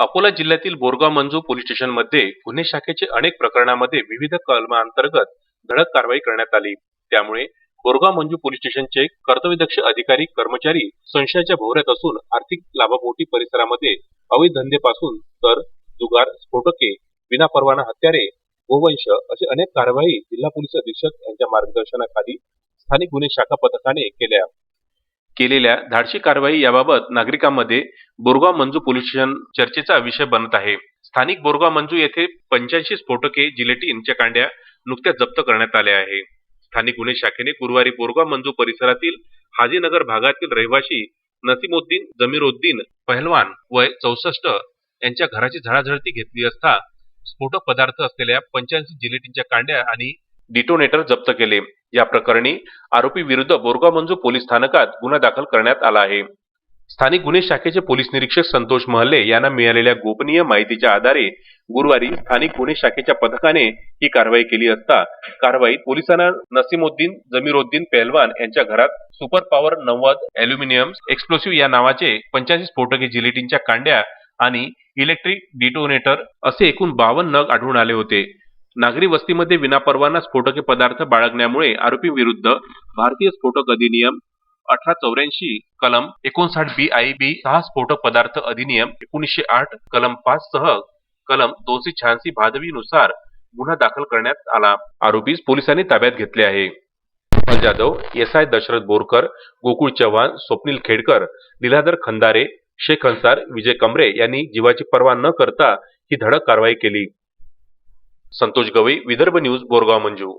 अकोला जिल्ह्यातील बोरगाव मंजू पोलीस स्टेशनमध्ये गुन्हे शाखेचे अनेक प्रकरणामध्ये विविध कलमांतर्गत धडक कारवाई करण्यात आली. त्यामुळे बोरगाव मंजू पोलीस स्टेशनचे कर्तव्यदक्ष अधिकारी कर्मचारी संशयाच्या भोवऱ्यात असून आर्थिक लाभापोटी परिसरामध्ये अवैध धंदेपासून तर जुगार स्फोटके विनापरवाना हत्यारे गोवंश असे अनेक कारवाई जिल्हा पोलीस अधीक्षक यांच्या मार्गदर्शनाखाली स्थानिक गुन्हे शाखा पथकाने केल्या. केलेल्या धाडसी कारवाई याबाबत नागरिकांमध्ये बोरगाव मंजू पोलीस स्टेशन चर्चेचा विषय बनत आहे. स्थानिक बोरगाव मंजू येथे पंच्याऐंशी स्फोटके जिलेटिनच्या कांड्या नुकत्याच जप्त करण्यात आल्या आहे. स्थानिक गुन्हे शाखेने गुरुवारी बोरगाव मंजू परिसरातील हाजीनगर भागातील रहिवासी नसीमुद्दीन जमीरुद्दीन पहलवान वय चौसष्ट यांच्या घराची झळाझळती घेतली असता स्फोटक पदार्थ असलेल्या पंच्याऐंशी जिलेटिनच्या कांड्या आणि डिटोनेटर जप्त केले. या प्रकरणी आरोपी विरुद्ध बोरगाव मंजू पोलीस स्थानकात गुन्हा दाखल करण्यात आला आहे. स्थानिक गुन्हे शाखेचे पोलीस निरीक्षक संतोष महले यांना मिळालेल्या गोपनीय माहितीच्या आधारे गुरुवारी स्थानिक गुन्हे शाखेच्या पथकाने ही कारवाई केली असता कारवाईत पोलिसांना नसीमुद्दीन जमीरुद्दीन पहलवान यांच्या घरात सुपर पॉवर नव्वद अॅल्युमिनियम एक्सप्लोसिव्ह या नावाचे पंच्याऐंशी स्फोटके जिलेटिनच्या कांड्या आणि इलेक्ट्रिक डिटोनेटर असे एकूण बावन्न नग आढळून आले होते. नागरी वस्तीमध्ये विनापरवाना स्फोटके पदार्थ बाळगण्यामुळे आरोपी विरुद्ध भारतीय स्फोटक अधिनियम अठरा चौऱ्याऐंशी कलम एकोणसाठ बी आय बी सहा स्फोटक पदार्थ अधिनियम एकोणीसशे आठ कलम पाच सह कलम दोनशे शहाऐंशी भादवीनुसार गुन्हा दाखल करण्यात आला. आरोपीस पोलिसांनी ताब्यात घेतले आहे. जाधव एस आय दशरथ बोरकर गोकुळ चव्हाण स्वप्नील खेडकर लीलाधर खंदारे शेख अन्सार विजय कमरे यांनी जीवाची पर्वा न करता ही धडक कारवाई केली. संतोष गवई विदर्भ न्यूज बोरगाव मंजू.